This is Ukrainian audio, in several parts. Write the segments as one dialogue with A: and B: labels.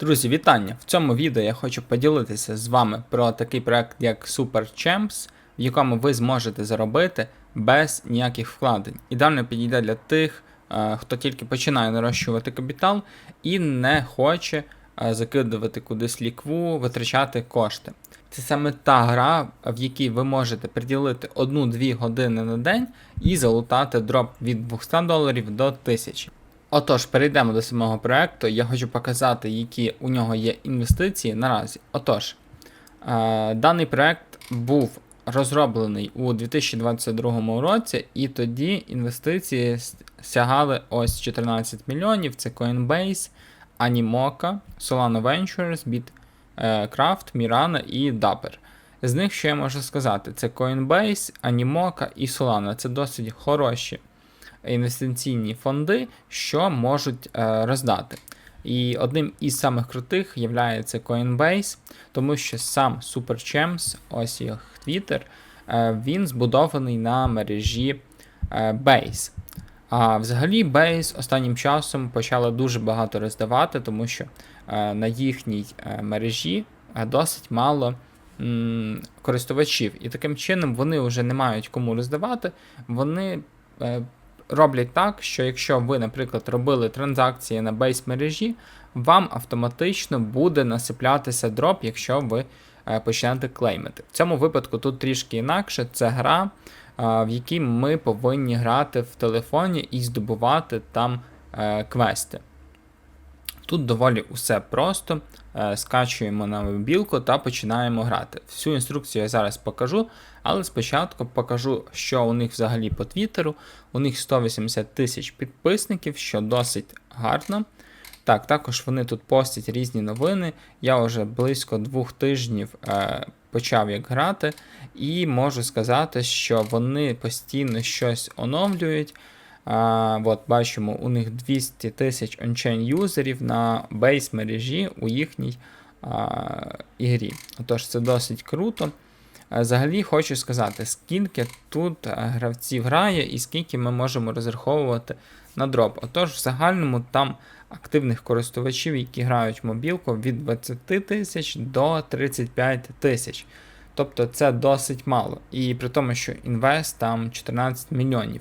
A: Друзі, вітання! В цьому відео я хочу поділитися з вами про такий проект, як Super Champs, в якому ви зможете заробити без ніяких вкладень. Ідеально підійде для тих, е, хто тільки починає нарощувати капітал і не хоче е, закидувати кудись лікву, витрачати кошти. Це саме та гра, в якій ви можете приділити 1-2 години на день і залутати дроп від 200 доларів до 1000. Отож, перейдемо до самого проекту. Я хочу показати, які у нього є інвестиції наразі. Отож, е, даний проект був розроблений у 2022 році, і тоді інвестиції сягали ось 14 мільйонів. Це Coinbase, Animoca, Solana Ventures, BitCraft, Mirana і Dapper. З них що я можу сказати? Це Coinbase, Animoca і Solana. Це досить хороші інвестиційні фонди, що можуть е, роздати. І одним із самих крутих є Coinbase, тому що сам SuperChamps, ось їх Twitter, е, він збудований на мережі е, Base. А взагалі Base останнім часом почала дуже багато роздавати, тому що на їхній мережі досить мало користувачів. І таким чином вони вже не мають кому роздавати. Вони роблять так, що якщо ви, наприклад, робили транзакції на бейс мережі, вам автоматично буде насиплятися дроп, якщо ви е, почнете клеймити. В цьому випадку тут трішки інакше. Це гра, е, в якій ми повинні грати в телефоні і здобувати там е, квести. Тут доволі усе просто. Е, Скачуємо на мобілку та починаємо грати. Всю інструкцію я зараз покажу, але спочатку покажу, що у них взагалі по Твіттеру. У них 180 тисяч підписників, що досить гарно. Так, також вони тут постять різні новини. Я вже близько двох тижнів е, почав як грати, і можу сказати, що вони постійно щось оновлюють. А, от бачимо, у них 200 тисяч ончейн юзерів на бейс мережі у їхній а, ігрі. Тож це досить круто. А, Взагалі хочу сказати, скільки тут гравців грає і скільки ми можемо розраховувати на дроп. Отож, в загальному там активних користувачів, які грають в мобілку, від 20 тисяч до 35 тисяч. Тобто це досить мало. І при тому, що інвест там 14 мільйонів.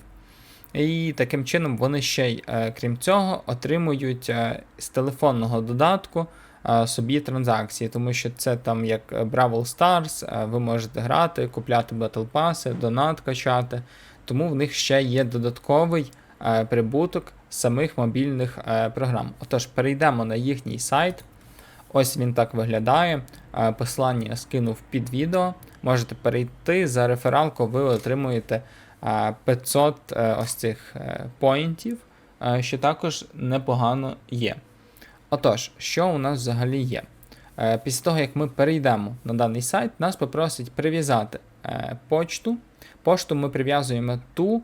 A: І таким чином вони ще й, е, крім цього, отримують е, з телефонного додатку е, собі транзакції, тому що це там як Brawl Stars, ви можете грати, купляти Battle Pass, донат качати. Тому в них ще є додатковий прибуток самих мобільних програм. Отож, перейдемо на їхній сайт. Ось він так виглядає. Посилання скинув під відео. Можете перейти за рефералку, ви отримуєте 500 е, ось цих е, поінтів, е, що також непогано є. Отож, що у нас взагалі є? Після того, як ми перейдемо на даний сайт, нас попросить прив'язати почту. Пошту ми прив'язуємо ту,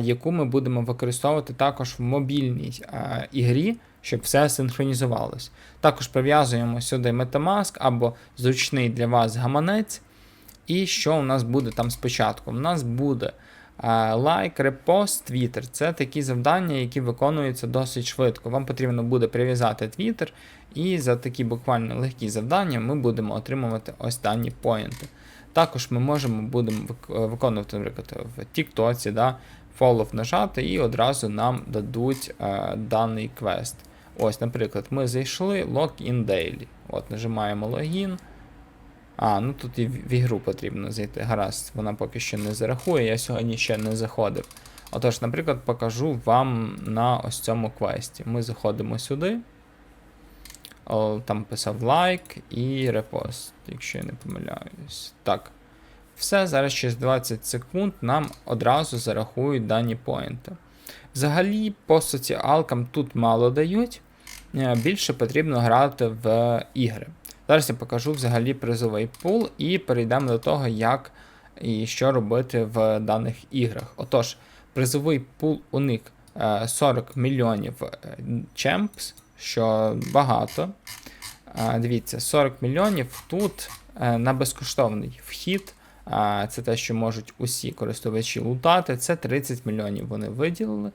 A: яку ми будемо використовувати також в мобільній ігрі, щоб все синхронізувалось. Також прив'язуємо сюди Metamask або зручний для вас гаманець. І що у нас буде там спочатку? У нас буде лайк, репост, твіттер. Це такі завдання, які виконуються досить швидко. Вам потрібно буде прив'язати твіттер, і за такі буквально легкі завдання ми будемо отримувати ось дані поінти. Також ми можемо будемо виконувати, наприклад, в Тіктоці, да, follow нажати, і одразу нам дадуть е, даний квест. Ось, наприклад, ми зайшли Login Daily. От, нажимаємо логін. А, ну тут і в ігру потрібно зайти. Гаразд, вона поки що не зарахує, я сьогодні ще не заходив. Отож, наприклад, покажу вам на ось цьому квесті. Ми заходимо сюди. О, там писав лайк і репост, якщо я не помиляюсь. Так. Все, зараз через 20 секунд нам одразу зарахують дані поінти. Взагалі, по соціалкам тут мало дають. Е, Більше потрібно грати в ігри. Зараз я покажу взагалі призовий пул і перейдемо до того, як і що робити в даних іграх. Отож, призовий пул у них е, 40 мільйонів е, чемпс, що багато. Е, Дивіться, 40 мільйонів тут е, на безкоштовний вхід. Це те, що можуть усі користувачі лутати. Це 30 мільйонів вони виділили.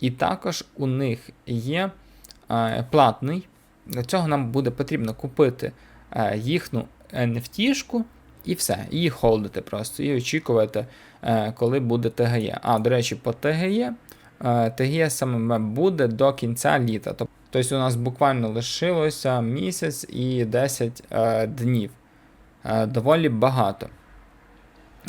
A: І також у них є платний Для цього нам буде потрібно купити їхню NFT-шку і все. Її холдити просто і очікувати, е, коли буде ТГЄ. А, до речі, по ТГЄ. е, ТГЄ саме буде до кінця літа. Тобто у нас буквально лишилося місяць і 10 е, днів. Е, доволі багато.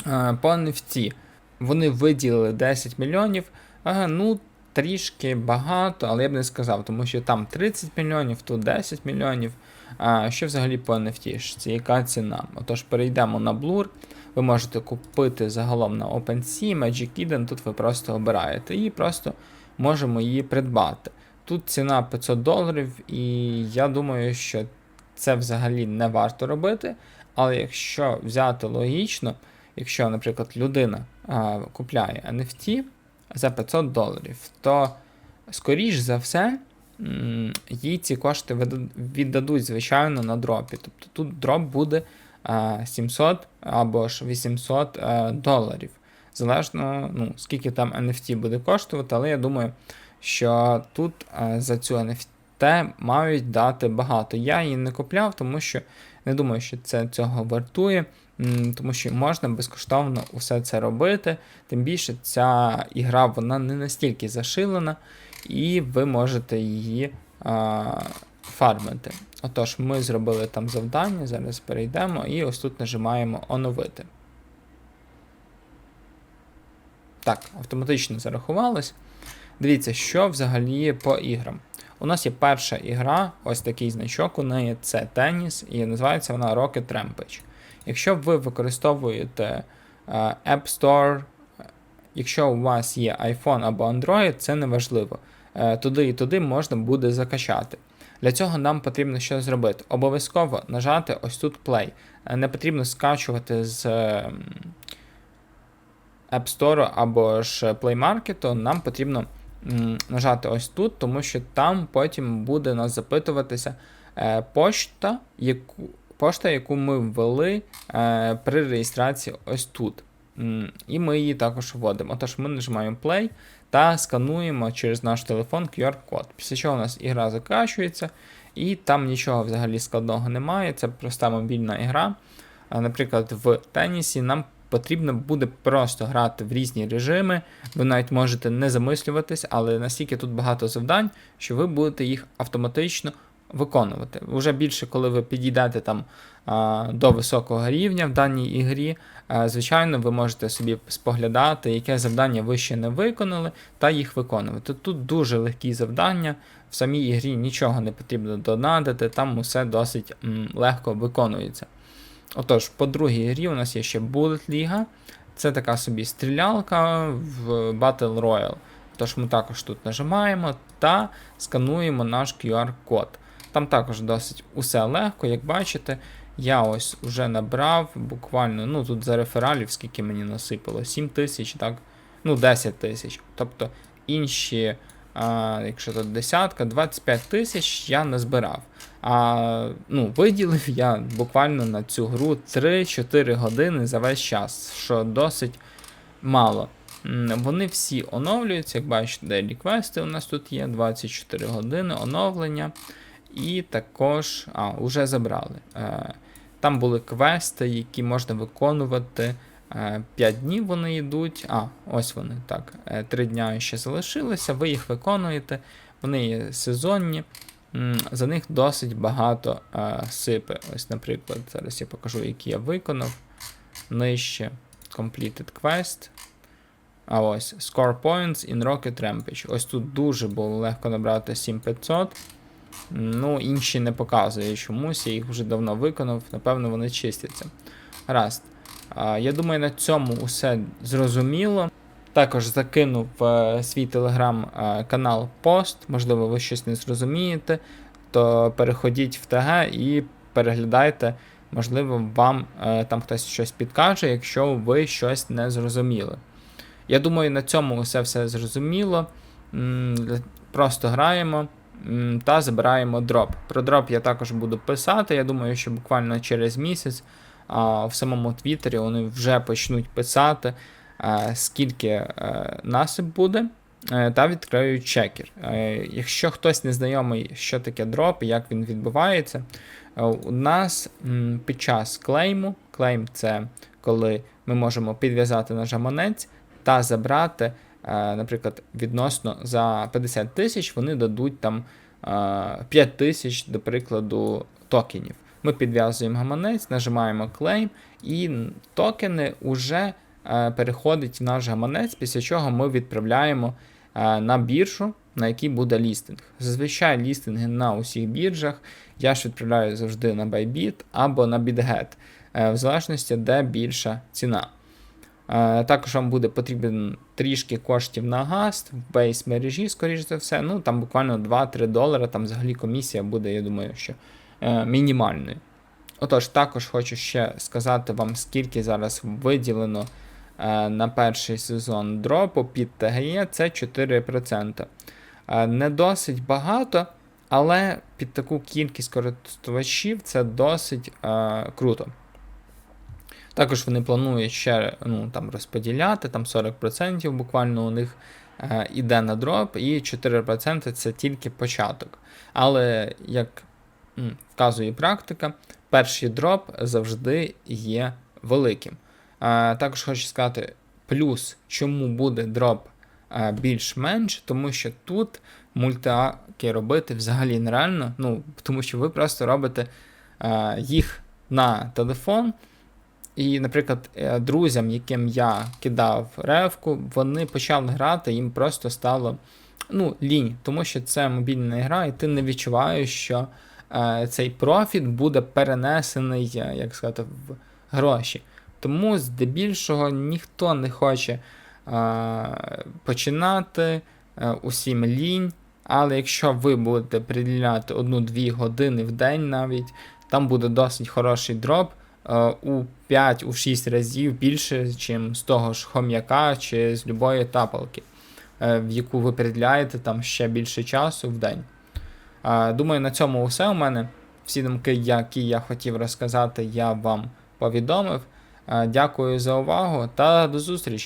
A: Е, по NFT вони виділили 10 мільйонів. Е, ну, трішки багато, але я б не сказав, тому що там 30 мільйонів, тут 10 мільйонів. А що взагалі по NFT? Це яка ціна? Отож, перейдемо на Blur. Ви можете купити загалом на OpenSea, Magic Eden, тут ви просто обираєте і просто можемо її придбати. Тут ціна 500 доларів, і я думаю, що це взагалі не варто робити. Але якщо взяти логічно, якщо, наприклад, людина а, купляє NFT за 500 доларів, то скоріш за все їй ці кошти віддадуть, звичайно, на дропі. Тобто тут дроп буде 700 або ж 800 доларів. Залежно, ну, скільки там NFT буде коштувати, але я думаю, що тут за цю NFT мають дати багато. Я її не купляв, тому що не думаю, що це цього вартує, тому що можна безкоштовно усе це робити. Тим більше ця ігра вона не настільки зашилена, і ви можете її а, фармити. Отож, ми зробили там завдання, зараз перейдемо і ось тут нажимаємо оновити. Так, автоматично зарахувалось. Дивіться, що взагалі по іграм. У нас є перша ігра, ось такий значок у неї це теніс, і називається вона Rocket Rampage. Якщо ви використовуєте е, App Store, якщо у вас є iPhone або Android, це не важливо. Е, Туди і туди можна буде закачати. Для цього нам потрібно що зробити? Обов'язково нажати ось тут Play. Е, Не потрібно скачувати з ем, App Store або ж Play Market, нам потрібно нажати ось тут, тому що там потім буде нас запитуватися пошта, яку, пошта, яку ми ввели е, при реєстрації ось тут. І ми її також вводимо. Отож, ми нажимаємо Play та скануємо через наш телефон QR-код. Після чого у нас ігра закачується, і там нічого взагалі складного немає. Це проста мобільна ігра. Наприклад, в тенісі нам потрібно буде просто грати в різні режими. Ви навіть можете не замислюватись, але настільки тут багато завдань, що ви будете їх автоматично виконувати. Уже більше, коли ви підійдете там до високого рівня в даній ігрі, звичайно, ви можете собі споглядати, яке завдання ви ще не виконали, та їх виконувати. Тут дуже легкі завдання. В самій ігрі нічого не потрібно донадити, там усе досить легко виконується. Отож, по другій грі у нас є ще Bullet League. Це така собі стрілялка в Battle Royale. Тож ми також тут нажимаємо та скануємо наш QR-код. Там також досить усе легко, як бачите. Я ось вже набрав буквально, ну тут за рефералів, скільки мені насипало, 7 тисяч, так? Ну, 10 тисяч. Тобто інші, а, якщо тут десятка, 25 тисяч я не збирав. А ну, виділив я буквально на цю гру 3-4 години за весь час, що досить мало. Вони всі оновлюються, як бачите, деліквести у нас тут є 24 години оновлення. І також, а, вже забрали. Е, Там були квести, які можна виконувати. 5 днів вони йдуть. А, ось вони так. 3 дня ще залишилися, ви їх виконуєте. Вони є сезонні. За них досить багато е, сипи. Ось, наприклад, зараз я покажу, які я виконав. Нижче Completed Quest. А ось Score Points in Rocket Rampage. Ось тут дуже було легко набрати 7500. Ну, інші не показує чомусь, я їх вже давно виконав, напевно, вони чистяться. Гаразд. Я думаю, на цьому усе зрозуміло. Також закинув в свій телеграм-канал пост, можливо, ви щось не зрозумієте, то переходіть в ТГ і переглядайте, можливо, вам е, там хтось щось підкаже, якщо ви щось не зрозуміли. Я думаю, на цьому усе все зрозуміло. Просто граємо та забираємо дроп. Про дроп я також буду писати. Я думаю, що буквально через місяць в самому Твіттері вони вже почнуть писати, а, скільки е, насип буде. е, та відкрию чекер. Е, Якщо хтось не знайомий, що таке дроп і як він відбувається, е, у нас під час клейму, клейм це коли ми можемо підв'язати наш гаманець та забрати, е, наприклад, відносно за 50 тисяч вони дадуть там е, 5 тисяч, до прикладу, токенів. Ми підв'язуємо гаманець, нажимаємо клейм, і токени вже е, переходять в наш гаманець, після чого ми відправляємо е, на біржу, на якій буде лістинг. Зазвичай лістинги на усіх біржах я ж відправляю завжди на Bybit або на BitGet, е, в залежності, де більша ціна. Е, Також вам буде потрібен трішки коштів на газ в бейс мережі, скоріш за все. Ну там буквально 2-3 долари. Там взагалі комісія буде, я думаю, що е, мінімальною. Отож, також хочу ще сказати вам, скільки зараз виділено е, на перший сезон дропу під ТГЄ, це 4%. Е, не досить багато, але під таку кількість користувачів це досить круто. Також вони планують ще ну, там, розподіляти, там 40% буквально у них е, іде на дроп, і 4% це тільки початок. Але як вказує практика, перший дроп завжди є великим. Е, також хочу сказати, плюс, чому буде дроп е, більш-менш, тому що тут мультиаки робити взагалі нереально, ну, тому що ви просто робите е, їх на телефон. І, наприклад, е, друзям, яким я кидав ревку, вони почали грати, їм просто стало ну, лінь, тому що це мобільна гра, і ти не відчуваєш, що е, цей профіт буде перенесений, е, як сказати, в гроші. Тому здебільшого ніхто не хоче е, починати, е, усім лінь. Але якщо ви будете приділяти 1-2 години в день навіть, там буде досить хороший дроп е, у 5-6 разів більше, ніж з того ж хом'яка чи з любої тапалки, е, в яку ви приділяєте там ще більше часу в день. Е, Думаю, на цьому все у мене. Всі думки, які я хотів розказати, я вам повідомив. Дякую за увагу та до зустрічі!